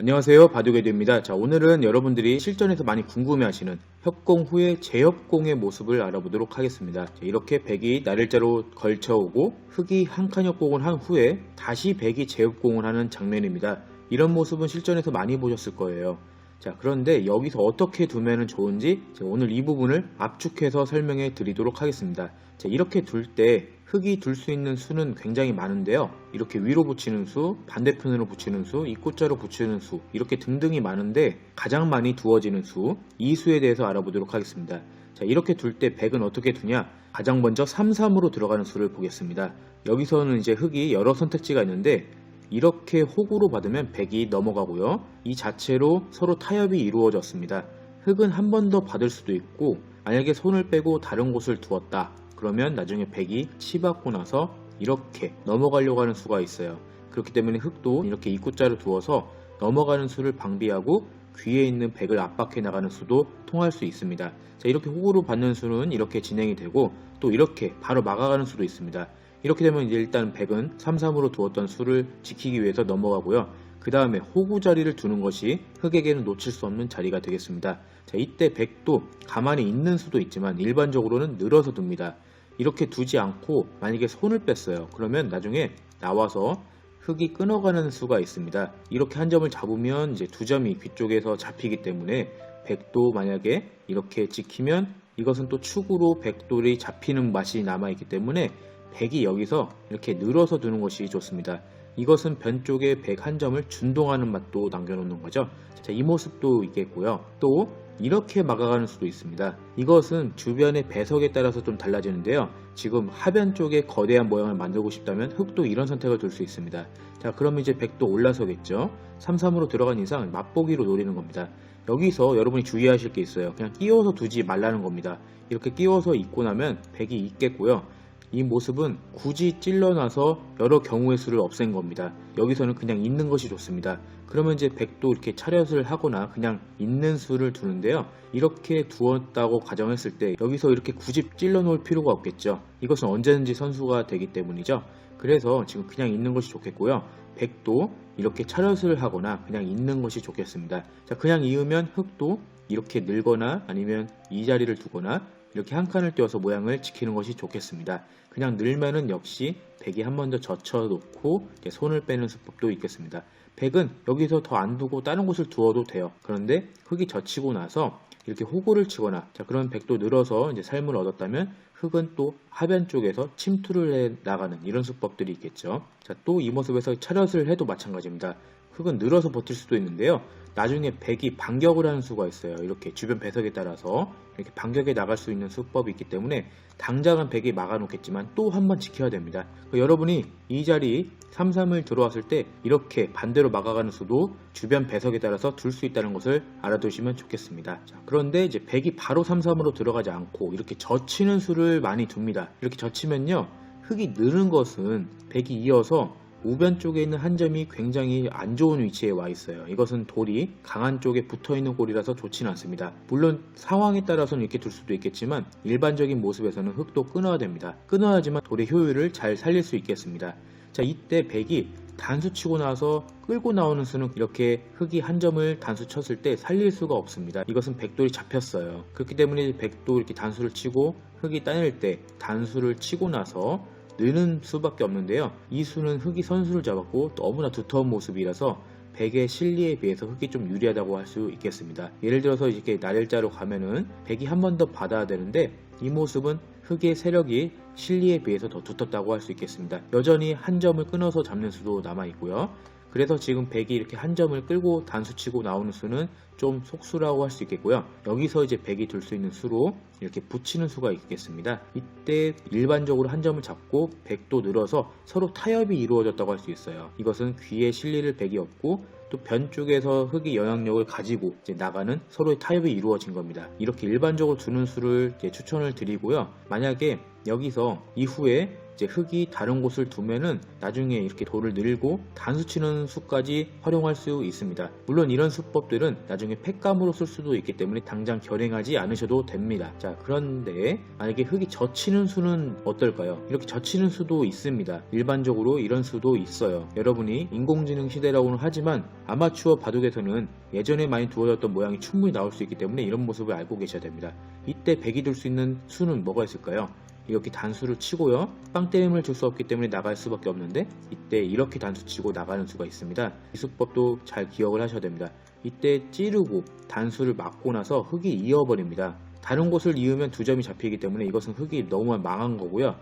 안녕하세요. 바둑에드입니다. 자 오늘은 여러분들이 실전에서 많이 궁금해하시는 협공 후의 재협공의 모습을 알아보도록 하겠습니다. 자, 이렇게 백이 날일자로 걸쳐오고 흑이 한 칸 협공을 한 후에 다시 백이 재협공을 하는 장면입니다. 이런 모습은 실전에서 많이 보셨을 거예요 자 그런데 여기서 어떻게 두면 좋은지 오늘 이 부분을 압축해서 설명해 드리도록 하겠습니다. 자 이렇게 둘 때 흙이 둘 수 있는 수는 굉장히 많은데요. 이렇게 위로 붙이는 수 반대편으로 붙이는 수 입구자로 붙이는 수 이렇게 등등이 많은데 가장 많이 두어지는 수 이 수에 대해서 알아보도록 하겠습니다. 자 이렇게 둘 때 100은 어떻게 두냐? 가장 먼저 3, 3으로 들어가는 수를 보겠습니다. 여기서는 이제 흙이 여러 선택지가 있는데 이렇게 호구로 받으면 100이 넘어가고요. 이 자체로 서로 타협이 이루어졌습니다. 흙은 한 번 더 받을 수도 있고 만약에 손을 빼고 다른 곳을 두었다. 그러면 나중에 100이 치받고 나서 이렇게 넘어가려고 하는 수가 있어요. 그렇기 때문에 흙도 이렇게 입구자로 두어서 넘어가는 수를 방비하고 귀에 있는 100을 압박해 나가는 수도 통할 수 있습니다. 자, 이렇게 호구로 받는 수는 이렇게 진행이 되고 또 이렇게 바로 막아가는 수도 있습니다. 이렇게 되면 이제 일단 100은 3, 3으로 두었던 수를 지키기 위해서 넘어가고요. 그 다음에 호구 자리를 두는 것이 흑에게는 놓칠 수 없는 자리가 되겠습니다. 자, 이때 100도 가만히 있는 수도 있지만 일반적으로는 늘어서 둡니다. 이렇게 두지 않고 만약에 손을 뺐어요. 그러면 나중에 나와서 흙이 끊어가는 수가 있습니다. 이렇게 한 점을 잡으면 이제 두 점이 귀 쪽에서 잡히기 때문에 100도 만약에 이렇게 지키면 이것은 또 축으로 100돌이 잡히는 맛이 남아있기 때문에 100이 여기서 이렇게 늘어서 두는 것이 좋습니다. 이것은 변 쪽에 100한 점을 준동하는 맛도 남겨놓는 거죠. 자, 이 모습도 있겠고요. 또 이렇게 막아가는 수도 있습니다. 이것은 주변의 배석에 따라서 좀 달라지는데요. 지금 하변 쪽에 거대한 모양을 만들고 싶다면 흙도 이런 선택을 둘 수 있습니다. 자, 그러면 이제 100도 올라서겠죠. 3, 3으로 들어간 이상 맛보기로 노리는 겁니다. 여기서 여러분이 주의하실 게 있어요. 그냥 끼워서 두지 말라는 겁니다. 이렇게 끼워서 입고 나면 100이 있겠고요. 이 모습은 굳이 찔러놔서 여러 경우의 수를 없앤 겁니다. 여기서는 그냥 있는 것이 좋습니다. 그러면 이제 100도 이렇게 차렷을 하거나 그냥 있는 수를 두는데요. 이렇게 두었다고 가정했을 때 여기서 이렇게 굳이 찔러 놓을 필요가 없겠죠. 이것은 언제든지 선수가 되기 때문이죠. 그래서 지금 그냥 있는 것이 좋겠고요. 100도 이렇게 차렷을 하거나 그냥 있는 것이 좋겠습니다. 자, 그냥 이으면 흙도 이렇게 늘거나 아니면 이 자리를 두거나 이렇게 한 칸을 띄워서 모양을 지키는 것이 좋겠습니다. 그냥 늘면은 역시 백이 한 번 더 젖혀 놓고 손을 빼는 수법도 있겠습니다. 백은 여기서 더 안 두고 다른 곳을 두어도 돼요. 그런데 흙이 젖히고 나서 이렇게 호구를 치거나 자 그러면 백도 늘어서 이제 삶을 얻었다면 흙은 또 하변 쪽에서 침투를 해 나가는 이런 수법들이 있겠죠. 자 또 이 모습에서 차렷을 해도 마찬가지입니다. 흙은 늘어서 버틸 수도 있는데요. 나중에 백이 반격을 하는 수가 있어요. 이렇게 주변 배석에 따라서 이렇게 반격에 나갈 수 있는 수법이 있기 때문에 당장은 백이 막아놓겠지만 또 한 번 지켜야 됩니다. 여러분이 이 자리 3, 3을 들어왔을 때 이렇게 반대로 막아가는 수도 주변 배석에 따라서 둘 수 있다는 것을 알아두시면 좋겠습니다. 자, 그런데 이제 백이 바로 3, 3으로 들어가지 않고 이렇게 젖히는 수를 많이 둡니다. 이렇게 젖히면요. 흙이 느는 것은 백이 이어서 우변 쪽에 있는 한 점이 굉장히 안 좋은 위치에 와 있어요. 이것은 돌이 강한 쪽에 붙어 있는 골이라서 좋지는 않습니다. 물론 상황에 따라서는 이렇게 둘 수도 있겠지만 일반적인 모습에서는 흙도 끊어야 됩니다. 끊어야지만 돌의 효율을 잘 살릴 수 있겠습니다. 자, 이때 백이 단수 치고 나서 끌고 나오는 수는 이렇게 흙이 한 점을 단수 쳤을 때 살릴 수가 없습니다. 이것은 백돌이 잡혔어요. 그렇기 때문에 백도 이렇게 단수를 치고 흙이 따낼 때 단수를 치고 나서 느는 수밖에 없는데요. 이 수는 흙이 선수를 잡았고 너무나 두터운 모습이라서 백의 실리에 비해서 흙이 좀 유리하다고 할 수 있겠습니다. 예를 들어서 이렇게 날일자로 가면은 백이 한 번 더 받아야 되는데 이 모습은 흙의 세력이 실리에 비해서 더 두텁다고 할 수 있겠습니다. 여전히 한 점을 끊어서 잡는 수도 남아 있고요. 그래서 지금 백이 이렇게 한 점을 끌고 단수치고 나오는 수는 좀 속수라고 할 수 있겠고요. 여기서 이제 백이 둘 수 있는 수로 이렇게 붙이는 수가 있겠습니다. 이때 일반적으로 한 점을 잡고 백도 늘어서 서로 타협이 이루어졌다고 할 수 있어요. 이것은 귀에 실리를 백이 없고 또 변 쪽에서 흙이 영향력을 가지고 나가는 서로의 타협이 이루어진 겁니다. 이렇게 일반적으로 두는 수를 추천을 드리고요. 만약에 여기서 이후에 이제 흙이 다른 곳을 두면은 나중에 이렇게 돌을 늘고 단수 치는 수까지 활용할 수 있습니다. 물론 이런 수법들은 나중에 팩감으로 쓸 수도 있기 때문에 당장 결행하지 않으셔도 됩니다. 자, 그런데 만약에 흙이 젖히는 수는 어떨까요? 이렇게 젖히는 수도 있습니다. 일반적으로 이런 수도 있어요. 여러분이 인공지능 시대라고는 하지만 아마추어 바둑에서는 예전에 많이 두어졌던 모양이 충분히 나올 수 있기 때문에 이런 모습을 알고 계셔야 됩니다. 이때 백이 둘 수 있는 수는 뭐가 있을까요? 이렇게 단수를 치고요. 빵때림을 줄 수 없기 때문에 나갈 수밖에 없는데 이때 이렇게 단수 치고 나가는 수가 있습니다. 이 수법도 잘 기억을 하셔야 됩니다. 이때 찌르고 단수를 맞고 나서 흙이 이어버립니다. 다른 곳을 이으면 두 점이 잡히기 때문에 이것은 흙이 너무 망한 거고요.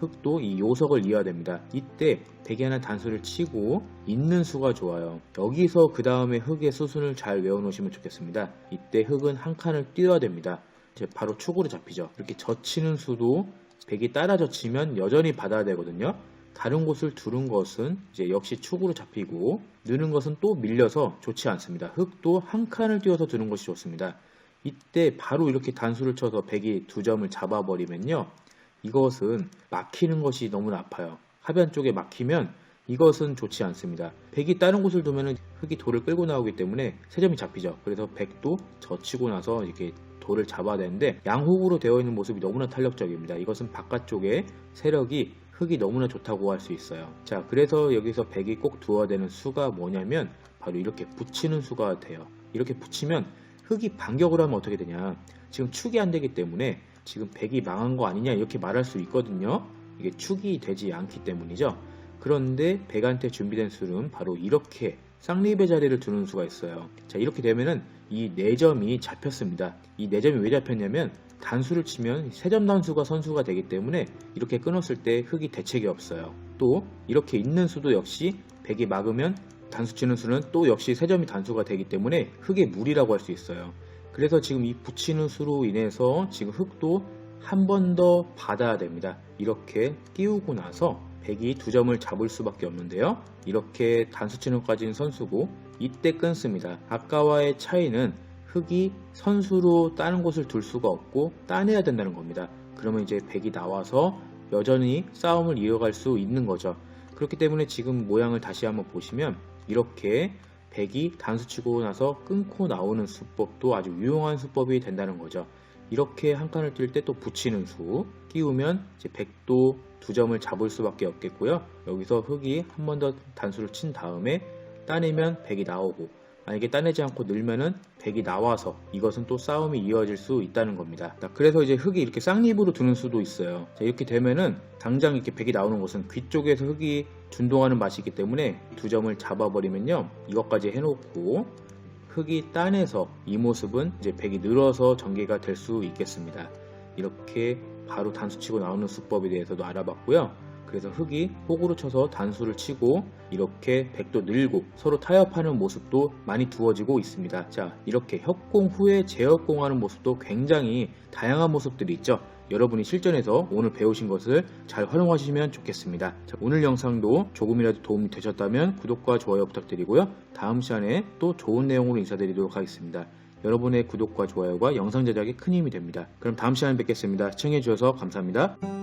흙도 이 요석을 이어야 됩니다. 이때 백이 하나 단수를 치고 있는 수가 좋아요. 여기서 그 다음에 흙의 수순을 잘 외워놓으시면 좋겠습니다. 이때 흙은 한 칸을 띄어야 됩니다. 이제 바로 축으로 잡히죠. 이렇게 젖히는 수도 백이 따라 젖히면 여전히 받아야 되거든요. 다른 곳을 두른 것은 이제 역시 축으로 잡히고 느는 것은 또 밀려서 좋지 않습니다. 흙도 한 칸을 띄어서 두는 것이 좋습니다. 이때 바로 이렇게 단수를 쳐서 백이 두 점을 잡아버리면요. 이것은 막히는 것이 너무나 아파요. 하변 쪽에 막히면 이것은 좋지 않습니다. 백이 다른 곳을 두면 흙이 돌을 끌고 나오기 때문에 세 점이 잡히죠. 그래서 백도 젖히고 나서 이렇게 돌을 잡아야 되는데 양호으로 되어 있는 모습이 너무나 탄력적입니다. 이것은 바깥쪽에 세력이 흙이 너무나 좋다고 할 수 있어요. 자, 그래서 여기서 백이 꼭 두어야 되는 수가 뭐냐면 바로 이렇게 붙이는 수가 돼요. 이렇게 붙이면 흙이 반격을 하면 어떻게 되냐? 지금 축이 안 되기 때문에 지금 백이 망한 거 아니냐 이렇게 말할 수 있거든요. 이게 축이 되지 않기 때문이죠. 그런데 백한테 준비된 수는 바로 이렇게 쌍립의 자리를 두는 수가 있어요. 자, 이렇게 되면은 이 4점이 잡혔습니다. 이 4점이 왜 잡혔냐면 단수를 치면 3점 단수가 선수가 되기 때문에 이렇게 끊었을 때 흙이 대책이 없어요. 또 이렇게 있는 수도 역시 백이 막으면 단수 치는 수는 또 역시 3점이 단수가 되기 때문에 흙의 무리라고 할 수 있어요. 그래서 지금 이 붙이는 수로 인해서 지금 흙도 한 번 더 받아야 됩니다. 이렇게 끼우고 나서 백이 두 점을 잡을 수밖에 없는데요. 이렇게 단수 치는 까지는 선수고 이때 끊습니다. 아까와의 차이는 흙이 선수로 다른 곳을 둘 수가 없고 따내야 된다는 겁니다. 그러면 이제 백이 나와서 여전히 싸움을 이어갈 수 있는 거죠. 그렇기 때문에 지금 모양을 다시 한번 보시면 이렇게 백이 단수 치고 나서 끊고 나오는 수법도 아주 유용한 수법이 된다는 거죠. 이렇게 한 칸을 뛸 때 또 붙이는 수 끼우면 이제 백도 두 점을 잡을 수밖에 없겠고요. 여기서 흙이 한 번 더 단수를 친 다음에 따내면 백이 나오고 만약에 따내지 않고 늘면은 백이 나와서 이것은 또 싸움이 이어질 수 있다는 겁니다. 자, 그래서 이제 흙이 이렇게 쌍립으로 두는 수도 있어요. 자, 이렇게 되면은 당장 이렇게 백이 나오는 것은 귀 쪽에서 흙이 준동하는 맛이 있기 때문에 두 점을 잡아버리면요. 이것까지 해놓고 흙이 따내서 이 모습은 이제 백이 늘어서 전개가 될 수 있겠습니다. 이렇게 바로 단수 치고 나오는 수법에 대해서도 알아봤고요. 그래서 흙이 호구로 쳐서 단수를 치고 이렇게 백도 늘고 서로 타협하는 모습도 많이 두어지고 있습니다. 자, 이렇게 협공 후에 재협공하는 모습도 굉장히 다양한 모습들이 있죠. 여러분이 실전에서 오늘 배우신 것을 잘 활용하시면 좋겠습니다. 자, 오늘 영상도 조금이라도 도움이 되셨다면 구독과 좋아요 부탁드리고요. 다음 시간에 또 좋은 내용으로 인사드리도록 하겠습니다. 여러분의 구독과 좋아요가 영상 제작에 큰 힘이 됩니다. 그럼 다음 시간에 뵙겠습니다. 시청해주셔서 감사합니다.